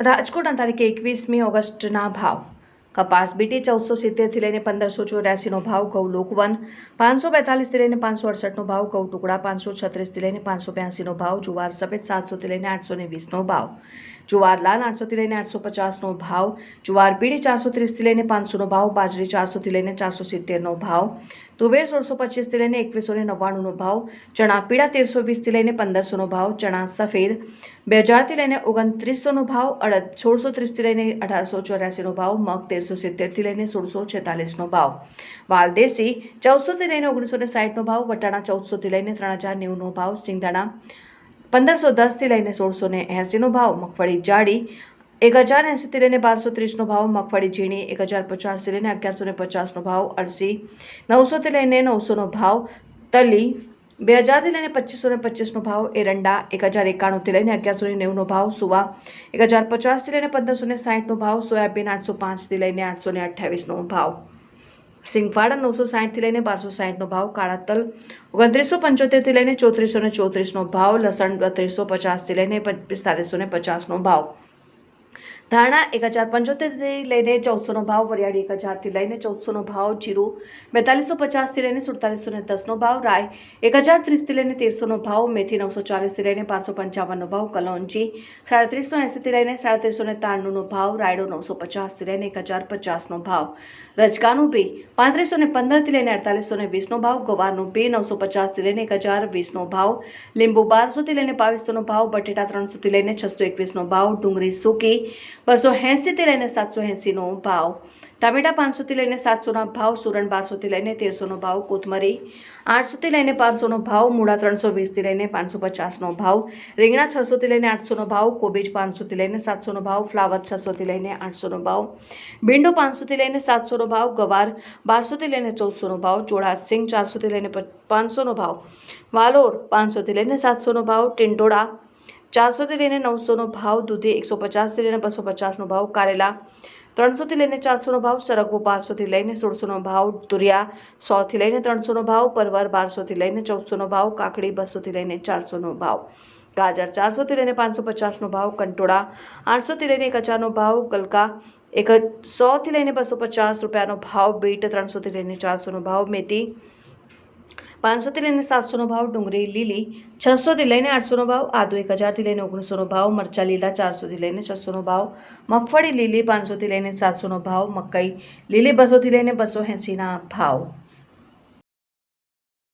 રાજકોટના તારીખે એકવીસમી ઓગસ્ટના ભાવ કપાસ બીટી ચૌદસો સિત્તેરથી લઈને પંદરસો ચોર્યાસીનો ભાવ, ઘઉં લોકવન પાંચસો બેતાલીસથી લઈને પાંચસો અડસઠનો ભાવ, ઘઉં ટુકડા પાંચસો છત્રીસથી લઈને પાંચસો બ્યાસીનો ભાવ, જુવાર સફેદ સાતસોથી લઈને આઠસો ને વીસનો ભાવ. જુવાર લાલ આઠસોથી લઈને આઠસો પચાસનો ભાવ, જુવાર પીળી ચારસો ત્રીસથી લઈને પાંચસોનો ભાવ, બાજરી ચારસોથી લઈને ચારસો સિત્તેરનો ભાવ. તુવેર સોળસો પચીસથી લઈને એકવીસો ને નવ્વાણુંનો ભાવ, ચણા પીળા તેરસો વીસથી લઈને પંદરસોનો ભાવ, ચણા સફેદ બે હજારથી લઈને ઓગણત્રીસોનો ભાવ, અડદ સોળસો ત્રીસથી લઈને અઢારસો ચોર્યાસીનો ભાવ, મગ તેરસો સિત્તેરથી લઈને સોળસો છેતાલીસનો ભાવ. વાલદેસી ચૌદસોથી લઈને ઓગણીસો ને સાઠનો ભાવ, વટાણા ચૌદસોથી લઈને ત્રણ હજાર નેવુંનો ભાવ, સિંગદાણા પંદરસો દસથી લઈને સોળસો ને એંસીનો ભાવ, મગફળી જાડી એક હજાર એંસીથી લઈને બારસો ત્રીસનો ભાવ, મગફળી ઝીણી એક હજાર પચાસથી લઈને અગિયારસો ને પચાસનો ભાવ, અળસી નવસોથી લઈને નવસોનો ભાવ, તલી બે હજારથી લઈને પચીસો ને પચીસનો ભાવ એરંડા, એક હજાર એકાણુંથી લઈને અગિયારસો ને નેવુંનો ભાવ સુવા, એક હજાર પચાસથી લઈને પંદરસો ને સાઠનો ભાવ, સોયાબીન આઠસો પાંચથી લઈને આઠસો ને અઠ્યાવીસનો ભાવ. સિંગફાડા નવસો સાઠથી લઈને બારસો સાઠનો ભાવ, કાળા તલ ઓગણત્રીસો પંચોતેરથી લઈને ચોત્રીસો ને ચોત્રીસનો ભાવ, લસણ બત્રીસો પચાસથી લઈને પિસ્તાલીસો ને પચાસનો ભાવ. ધાણા એક હજાર પંચોતેરથી લઈને ચૌદસોનો ભાવ વરિયાળી એક હજારથી લઈને ચૌદસોનો ભાવ જીરું બેતાલીસો પચાસથી લઈને સુડતાલીસો ને દસનો ભાવ રાય એક હજાર ત્રીસથી લઈને તેરસોનો ભાવ મેથી નવસો ચાલીસથી લઈને પાંચસો પંચાવનનો ભાવ કલોંજી સાડત્રીસો એંસીથી લઈને સાડત્રીસો ને ત્રાણુંનો ભાવ રાયડો નવસો પચાસથી લઈને એક હજાર પચાસનો ભાવ રજકાનું બી પાંત્રીસો ને પંદરથી લઈને અડતાલીસો ને વીસનો ભાવ ગવારનું બી નવસો પચાસથી લઈને એક હજાર વીસનો ભાવ લીંબુ બારસોથી લઈને બાવીસોનો ભાવ બટેટા ત્રણસોથી લઈને છસો એકવીસનો ભાવ ડુંગળી સૂકી બસો એંસીથી લઈને સાતસો એંસીનો ભાવ ટામેટા પાંચસોથી લઈને સાતસોના ભાવ સુરણ બારસોથી લઈને તેરસોનો ભાવ કોથમરી આઠસોથી લઈને પાંચસોનો ભાવ મૂળા ત્રણસો વીસથી લઈને પાંચસો પચાસનો ભાવ રીંગણા છસોથી લઈને આઠસોનો ભાવ કોબીજ પાંચસોથી લઈને સાતસોનો ભાવ ફ્લાવર છસોથી લઈને આઠસોનો ભાવ ભીંડો પાંચસોથી લઈને સાતસોનો ભાવ ગવાર બારસોથી લઈને ચૌદસોનો ભાવ ચોળા સિંગ ચારસોથી લઈને પાંચસોનો ભાવ વાલોર પાંચસોથી લઈને સાતસોનો ભાવ ટિંટોળા ચારસોથી લઈને નવસોનો ભાવ દૂધી એકસો પચાસથી લઈને બસો પચાસનો ભાવ કારેલા ત્રણસોથી લઈને ચારસોનો ભાવ સરગવો બારસોથી લઈને સોળસોનો ભાવ તુરિયા સોથી લઈને ત્રણસોનો ભાવ, પરવર બારસોથી લઈને ચૌદસોનો ભાવ, કાકડી બસોથી લઈને ચારસોનો ભાવ. ગાજર ચારસોથી લઈને પાંચસો પચાસનો ભાવ, કંટોળા આઠસોથી લઈને એક હજારનો ભાવ, ગલકા એક સોથી લઈને બસો પચાસ રૂપિયાનો ભાવ, બીટ ત્રણસોથી લઈને ચારસોનો ભાવ, મેથી પાંચસોથી લઈને સાતસોનો ભાવ, ડુંગળી, લીલી છસોથી લઈને આઠસોનો ભાવ, આદુ એક હજારથી લઈને ઓગણીસોનો ભાવ, મરચા લીલા ચારસોથી લઈને છસોનો ભાવ, મગફળી લીલી પાંચસોથી લઈને સાતસોનો ભાવ, મકાઈ લીલી બસોથી લઈને બસો એંસીના ભાવ.